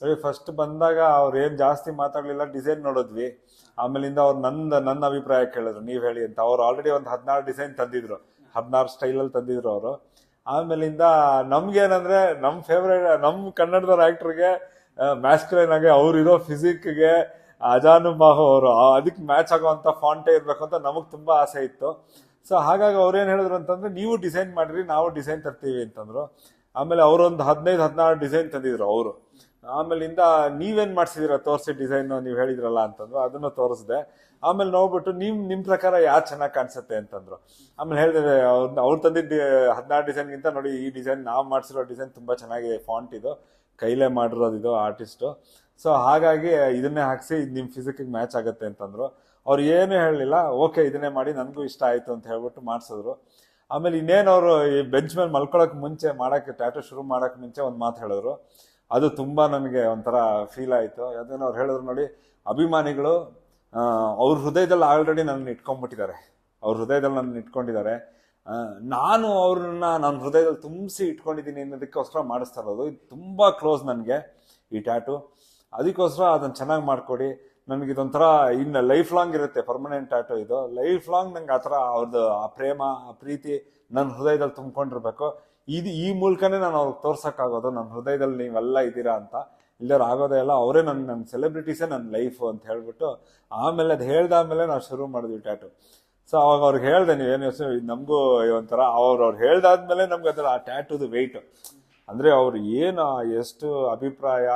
ಸರಿ ಫಸ್ಟ್ ಬಂದಾಗ ಅವ್ರು ಏನ್ ಜಾಸ್ತಿ ಮಾತಾಡ್ಲಿಲ್ಲ ಡಿಸೈನ್ ನೋಡಿದ್ವಿ. ಆಮೇಲಿಂದ ಅವ್ರು ನಂದ, ನನ್ನ ಅಭಿಪ್ರಾಯ ಕೇಳಿದ್ರು, ನೀವ್ ಹೇಳಿ ಅಂತ. ಅವ್ರು ಆಲ್ರೆಡಿ ಒಂದು ಹದಿನಾರು ಡಿಸೈನ್ ತಂದಿದ್ರು. ಹದಿನಾರು ಸ್ಟೈಲಲ್ಲಿ ತಂದಿದ್ರು ಅವರು. ಆಮೇಲಿಂದ ನಮ್ಗೇನಂದ್ರೆ, ನಮ್ ಫೇವ್ರೇಟ್ ನಮ್ ಕನ್ನಡದ ಆಕ್ಟರ್ಗೆ ಮ್ಯಾಸ್ಕ್ಲೈನ್ ಆಗಿ ಅವ್ರಿರೋ ಫಿಸಿಕ್ಗೆ ಅಜಾನು ಬಾಹು ಅವರು. ಅದಕ್ಕೆ ಮ್ಯಾಚ್ ಆಗುವಂತ ಫಾಂಟೇ ಇರ್ಬೇಕು ಅಂತ ನಮಗ್ ತುಂಬಾ ಆಸೆ ಇತ್ತು. ಸೊ ಹಾಗಾಗಿ ಅವ್ರೇನ್ ಹೇಳಿದ್ರು ಅಂತಂದ್ರೆ, ನೀವು ಡಿಸೈನ್ ಮಾಡ್ರಿ, ನಾವು ಡಿಸೈನ್ ತರ್ತೀವಿ ಅಂತಂದ್ರು. ಆಮೇಲೆ ಅವರೊಂದು ಹದಿನೈದು, ಹದಿನಾರು ಡಿಸೈನ್ ತಂದಿದ್ರು ಅವರು. ಆಮೇಲಿಂದ ನೀವೇನು ಮಾಡ್ಸಿದೀರ ತೋರಿಸಿ ಡಿಸೈನ್ ನೀವು ಹೇಳಿದ್ರಲ್ಲ ಅಂತಂದ್ರು, ಅದನ್ನು ತೋರಿಸ್ದೆ. ಆಮೇಲೆ ನೋಡ್ಬಿಟ್ಟು ನಿಮ್ಮ ನಿಮ್ಮ ಪ್ರಕಾರ ಯಾರು ಚೆನ್ನಾಗಿ ಕಾಣಿಸುತ್ತೆ ಅಂತಂದ್ರು. ಆಮೇಲೆ ಹೇಳಿದ್ರೆ ಅವ್ರು ಅವ್ರು ತಂದಿದ್ದ ಹದಿನಾರು ಡಿಸೈನ್ಗಿಂತ ನೋಡಿ ಈ ಡಿಸೈನ್ ನಾವು ಮಾಡಿಸಿರೋ ಡಿಸೈನ್ ತುಂಬ ಚೆನ್ನಾಗಿದೆ ಫಾಂಟ್ ಇದು. ಕೈಲೇ ಮಾಡಿರೋದು ಇದು ಆರ್ಟಿಸ್ಟು. ಸೊ ಹಾಗಾಗಿ ಇದನ್ನೇ ಹಾಕಿಸಿ ನಿಮ್ಮ ಫಿಸಿಕಿಗೆ ಮ್ಯಾಚ್ ಆಗುತ್ತೆ ಅಂತಂದ್ರು. ಅವ್ರು ಏನು ಹೇಳಲಿಲ್ಲ, ಓಕೆ ಇದನ್ನೇ ಮಾಡಿ ನನಗೂ ಇಷ್ಟ ಆಯಿತು ಅಂತ ಹೇಳ್ಬಿಟ್ಟು ಮಾಡಿಸಿದ್ರು. ಆಮೇಲೆ ಇನ್ನೇನು ಅವರು ಈ ಬೆಂಚ್ ಮೇಲೆ ಮಲ್ಕೊಳ್ಳೋಕೆ ಮುಂಚೆ ಮಾಡೋಕ್ಕೆ ಟ್ಯಾಟೋ ಶುರು ಮಾಡೋಕ್ಕೆ ಮುಂಚೆ ಒಂದು ಮಾತು ಹೇಳಿದ್ರು. ಅದು ತುಂಬ ನನಗೆ ಒಂಥರ ಫೀಲ್ ಆಯಿತು. ಯಾಕಂದ್ರೆ ಅವ್ರು ಹೇಳಿದ್ರು ನೋಡಿ, ಅಭಿಮಾನಿಗಳು ಅವ್ರ ಹೃದಯದಲ್ಲಿ ಆಲ್ರೆಡಿ ನನ್ನ ಇಟ್ಕೊಂಡ್ಬಿಟ್ಟಿದ್ದಾರೆ. ಅವ್ರ ಹೃದಯದಲ್ಲಿ ನನ್ನ ಇಟ್ಕೊಂಡಿದ್ದಾರೆ. ನಾನು ಅವ್ರನ್ನ ನನ್ನ ಹೃದಯದಲ್ಲಿ ತುಂಬಿಸಿ ಇಟ್ಕೊಂಡಿದ್ದೀನಿ ಅನ್ನೋದಕ್ಕೋಸ್ಕರ ಮಾಡಿಸ್ತಾ ಇರೋದು. ಇದು ತುಂಬ ಕ್ಲೋಸ್ ನನಗೆ, ಈ ಟ್ಯಾಟು ಅದಕ್ಕೋಸ್ಕರ ಅದನ್ನು ಚೆನ್ನಾಗಿ ಮಾಡಿಕೊಡಿ. ನನಗೆ ಇದೊಂಥರ ಇನ್ನು ಲೈಫ್ ಲಾಂಗ್ ಇರುತ್ತೆ ಪರ್ಮನೆಂಟ್ ಟ್ಯಾಟು ಇದು. ಲೈಫ್ ಲಾಂಗ್ ನಂಗೆ ಆ ಥರ ಅವ್ರದ್ದು ಆ ಪ್ರೇಮ, ಆ ಪ್ರೀತಿ ನನ್ನ ಹೃದಯದಲ್ಲಿ ತುಂಬಿಕೊಂಡಿರ್ಬೇಕು. ಇದು ಈ ಮೂಲಕನೇ ನಾನು ಅವ್ರಿಗೆ ತೋರ್ಸಕ್ಕಾಗೋದು. ನನ್ನ ಹೃದಯದಲ್ಲಿ ನೀವೆಲ್ಲ ಇದ್ದೀರಾ ಅಂತ. ಇಲ್ಲರ ಆಗೋದೇ ಇಲ್ಲ. ಅವರೇ ನನ್ನ ನನ್ನ ಸೆಲೆಬ್ರಿಟೀಸೇ ನನ್ನ ಲೈಫು ಅಂತ ಹೇಳ್ಬಿಟ್ಟು ಆಮೇಲೆ ಅದು ಹೇಳ್ದಾದ್ಮೇಲೆ ನಾವು ಶುರು ಮಾಡಿದ್ವಿ ಟ್ಯಾಟು ಸೊ ಅವಾಗ ಅವ್ರಿಗೆ ಹೇಳ್ದೆ ನೀವೇನು ಯೋಚನೆ ನಮಗೂ ಒಂಥರ ಅವ್ರು ಅವ್ರು ಹೇಳ್ದಾದ್ಮೇಲೆ ನಮ್ಗೆ ಅದರ ಆ ಟ್ಯಾಟುದು ವೆಯ್ಟು ಅಂದರೆ ಅವ್ರು ಏನು, ಎಷ್ಟು ಅಭಿಪ್ರಾಯ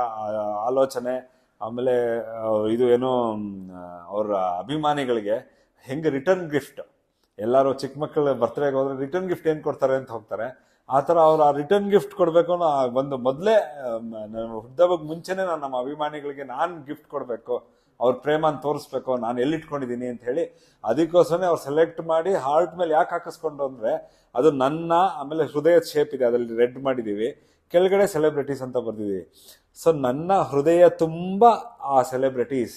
ಆಲೋಚನೆ, ಆಮೇಲೆ ಇದು ಏನು, ಅವ್ರ ಅಭಿಮಾನಿಗಳಿಗೆ ಹೆಂಗೆ ರಿಟರ್ನ್ ಗಿಫ್ಟ್ ಎಲ್ಲರೂ ಚಿಕ್ಕ ಮಕ್ಕಳ ಬರ್ತ್ಡೇಗೆ ಹೋದ್ರೆ ರಿಟರ್ನ್ ಗಿಫ್ಟ್ ಏನು ಕೊಡ್ತಾರೆ ಅಂತ ಹೋಗ್ತಾರೆ. ಆ ಥರ ಅವ್ರು ಆ ರಿಟರ್ನ್ ಗಿಫ್ಟ್ ಕೊಡಬೇಕು ಅನ್ನೋ ಒಂದು ಮೊದಲೇ ಹುದ್ದವಾಗ ಮುಂಚೆನೆ ನಾನು ನಮ್ಮ ಅಭಿಮಾನಿಗಳಿಗೆ ನಾನು ಗಿಫ್ಟ್ ಕೊಡಬೇಕು, ಅವ್ರ ಪ್ರೇಮನ ತೋರಿಸ್ಬೇಕು, ನಾನು ಎಲ್ಲಿಟ್ಕೊಂಡಿದ್ದೀನಿ ಅಂತ ಹೇಳಿ ಅದಕ್ಕೋಸ್ಕರನೇ ಅವ್ರು ಸೆಲೆಕ್ಟ್ ಮಾಡಿ ಹಾರ್ಟ್ ಮೇಲೆ ಯಾಕೆ ಹಾಕಿಸ್ಕೊಂಡು ಅಂದ್ರೆ, ಅದು ನನ್ನ ಆಮೇಲೆ ಹೃದಯದ ಶೇಪ್ ಇದೆ, ಅದರಲ್ಲಿ ರೆಡ್ ಮಾಡಿದೀವಿ, ಕೆಳಗಡೆ ಸೆಲೆಬ್ರಿಟೀಸ್ ಅಂತ ಬರ್ದಿದ್ದೀವಿ ಸೊ ನನ್ನ ಹೃದಯ ತುಂಬ ಆ ಸೆಲೆಬ್ರಿಟೀಸ್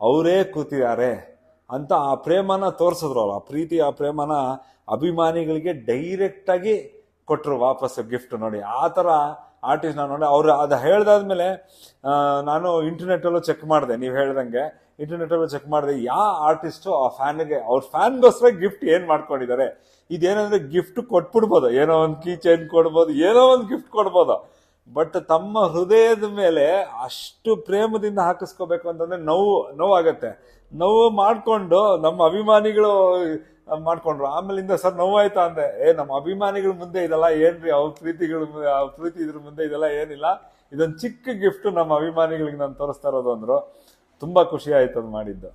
ಅವರೇ ಕೂತಿದ್ದಾರೆ ಅಂತ ಆ ಪ್ರೇಮನ ತೋರಿಸಿದ್ರು ಅವ್ರು. ಆ ಪ್ರೀತಿ, ಆ ಪ್ರೇಮನ ಅಭಿಮಾನಿಗಳಿಗೆ ಡೈರೆಕ್ಟ್ ಆಗಿ ಕೊಟ್ಟರು ವಾಪಸ್ ಗಿಫ್ಟ್ ನೋಡಿ. ಆ ಥರ ಆರ್ಟಿಸ್ಟ್ ನಾನು ನೋಡಿ, ಅವ್ರು ಅದು ಹೇಳ್ದಾದ್ಮೇಲೆ ನಾನು ಇಂಟರ್ನೆಟಲ್ಲೂ ಚೆಕ್ ಮಾಡಿದೆ. ನೀವು ಹೇಳ್ದಂಗೆ ಇಂಟರ್ನೆಟ್ಟಲ್ಲೂ ಚೆಕ್ ಮಾಡಿದೆ. ಯಾವ ಆರ್ಟಿಸ್ಟು ಆ ಫ್ಯಾನ್ಗೆ ಅವ್ರ ಫ್ಯಾನ್ಗೋಸ್ಕರ ಗಿಫ್ಟ್ ಏನು ಮಾಡ್ಕೊಂಡಿದ್ದಾರೆ? ಇದೇನಂದ್ರೆ ಗಿಫ್ಟ್ ಕೊಟ್ಬಿಡ್ಬೋದು. ಏನೋ ಒಂದು ಕೀ ಚೈನ್ ಕೊಡ್ಬೋದು, ಏನೋ ಒಂದು ಗಿಫ್ಟ್ ಕೊಡ್ಬೋದು. ಬಟ್ ತಮ್ಮ ಹೃದಯದ ಮೇಲೆ ಅಷ್ಟು ಪ್ರೇಮದಿಂದ ಹಾಕಿಸ್ಕೋಬೇಕು ಅಂತಂದ್ರೆ ನೋವು, ನೋವಾಗತ್ತೆ. ನೋವು ಮಾಡಿಕೊಂಡು ನಮ್ಮ ಅಭಿಮಾನಿಗಳು ಮಾಡ್ಕೊಂಡ್ರು. ಆಮೇಲಿಂದ ಸರ್ ನೋವಾಯ್ತಾ ಅಂದೆ. ಏ, ನಮ್ಮ ಅಭಿಮಾನಿಗಳ ಮುಂದೆ ಇದೆಲ್ಲ ಏನ್ರಿ? ಅವ್ರ ಪ್ರೀತಿಗಳ, ಅವ್ರ ಪ್ರೀತಿ ಇದ್ರ ಮುಂದೆ ಇದೆಲ್ಲ ಏನಿಲ್ಲ. ಇದೊಂದು ಚಿಕ್ಕ ಗಿಫ್ಟ್ ನಮ್ಮ ಅಭಿಮಾನಿಗಳಿಗೆ ನಾನು ತೋರಿಸ್ತಾ ಇರೋದು ಅಂದ್ರು. ತುಂಬಾ ಖುಷಿ ಆಯ್ತು ಅದು ಮಾಡಿದ್ದು.